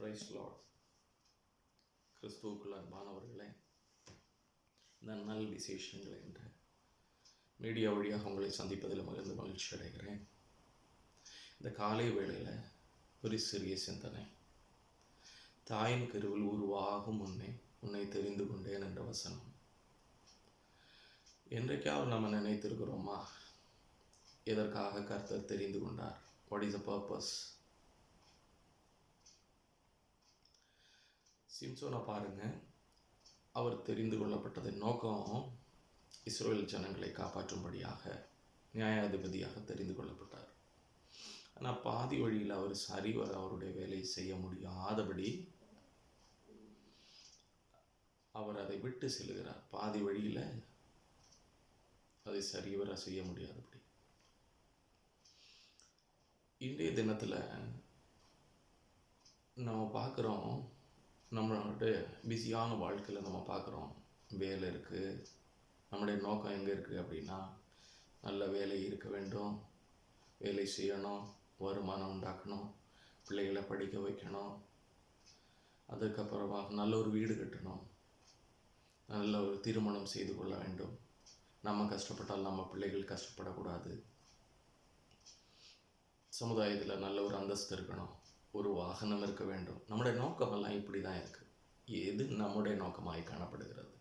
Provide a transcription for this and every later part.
Price Lord கிறிஸ்துவுக்குள்ள அன்பானவர்களே இந்த நல் விசேஷங்கள் என்ற மீடியா வழியாக உங்களை சந்திப்பதில் மகிழ்ந்து மகிழ்ச்சி அடைகிறேன். இந்த காலை வேளையில் ஒரு சிறிய சிந்தனை. தாயின் கருவில் உருவாகும் முன்னே உன்னை தெரிந்து கொண்டேன் என்ற வசனம். என்றைக்காவது நம்ம நினைத்திருக்கிறோமா? எதற்காக கர்த்தர் தெரிந்து கொண்டார்? வாட் இஸ் அ பர்பஸ் சிம்சோனை பாருங்க. அவர் தெரிந்து கொள்ளப்பட்டதன் நோக்கம் இஸ்ரேல் ஜனங்களை காப்பாற்றும்படியாக நியாயாதிபதியாக தெரிந்து கொள்ளப்பட்டார். ஆனால் பாதி வழியில் அவர் சரிவர அவருடைய வேலையை செய்ய முடியாதபடி அவர் அதை விட்டு செல்கிறார். பாதி வழியில் அதை சரிவர செய்ய முடியாதபடி. இன்றைய தினத்தில் நம்ம பார்க்குறோம் நம்மளோட பிஸியான வாழ்க்கையில் நம்ம பார்க்குறோம். வேலை இருக்குது நம்முடைய நோக்கம் எங்கே இருக்குது அப்படின்னா நல்ல வேலை இருக்க வேண்டும். வேலை செய்யணும். வருமானம் உண்டாக்கணும். பிள்ளைகளை படிக்க வைக்கணும். அதுக்கப்புறமா நல்ல ஒரு வீடு கட்டணும். நல்ல ஒரு திருமணம் செய்து கொள்ள வேண்டும். நம்ம கஷ்டப்பட்டால் நம்ம பிள்ளைகள் கஷ்டப்படக்கூடாது. சமுதாயத்தில் நல்ல ஒரு அந்தஸ்து இருக்கணும். ஒரு வாகனம் இருக்க வேண்டும். நம்முடைய நோக்கமெல்லாம் இப்படி தான் இருக்குது எது நம்முடைய நோக்கமாய் காணப்படுகிறது?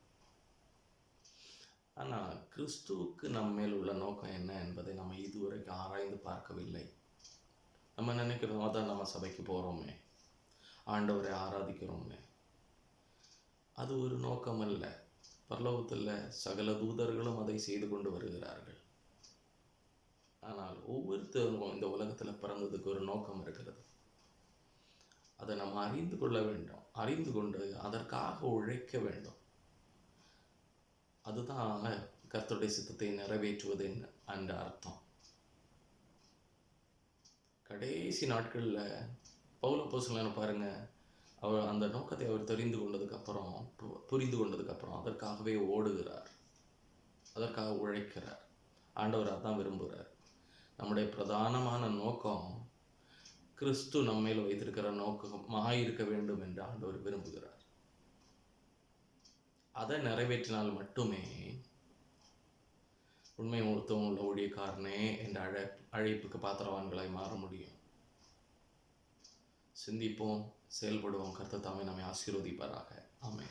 ஆனால் கிறிஸ்துவுக்கு நம்ம மேல் உள்ள நோக்கம் என்ன என்பதை நம்ம இதுவரைக்கும் ஆராய்ந்து பார்க்கவில்லை. நம்ம நினைக்கிறோம் அதான் நம்ம சபைக்கு போகிறோமே ஆண்டவரை ஆராதிக்கிறோமே. அது ஒரு நோக்கம் அல்ல. பரலோகத்தில் சகல தூதர்களும் அதை செய்து கொண்டு வருகிறார்கள். ஆனால் ஒவ்வொருத்தரும் இந்த உலகத்தில் பிறந்ததுக்கு ஒரு நோக்கம் இருக்கிறது. அதை நம்ம அறிந்து கொள்ள வேண்டும் அறிந்து கொண்டு அதற்காக உழைக்க வேண்டும். அதுதான் கர்த்தருடைய சித்தத்தை நிறைவேற்றுவது என்ற அர்த்தம். கடைசி நாட்களில் பௌல போசலன்னு பாருங்க அவர் அந்த நோக்கத்தை அவர் தெரிந்து கொண்டதுக்கப்புறம் புரிந்து கொண்டதுக்கப்புறம் அதற்காகவே ஓடுகிறார். அதற்காக உழைக்கிறார். ஆண்டவர் அதான் விரும்புகிறார். நம்முடைய பிரதானமான நோக்கம் கிறிஸ்து நம்மையில் வைத்திருக்கிற நோக்கமாக இருக்க வேண்டும் என்று ஆண்டவர் விரும்புகிறார். அதை நிறைவேற்றினால் மட்டுமே உண்மை முழுத்தம் உள்ள ஊழியக்காரனே என்ற அழை அழைப்புக்கு பாத்திரவான்களாய் மாற முடியும். சிந்திப்போம் செயல்படுவோம். கர்த்த தாமே நம்மை ஆசீர்வதிப்பாராக. ஆமே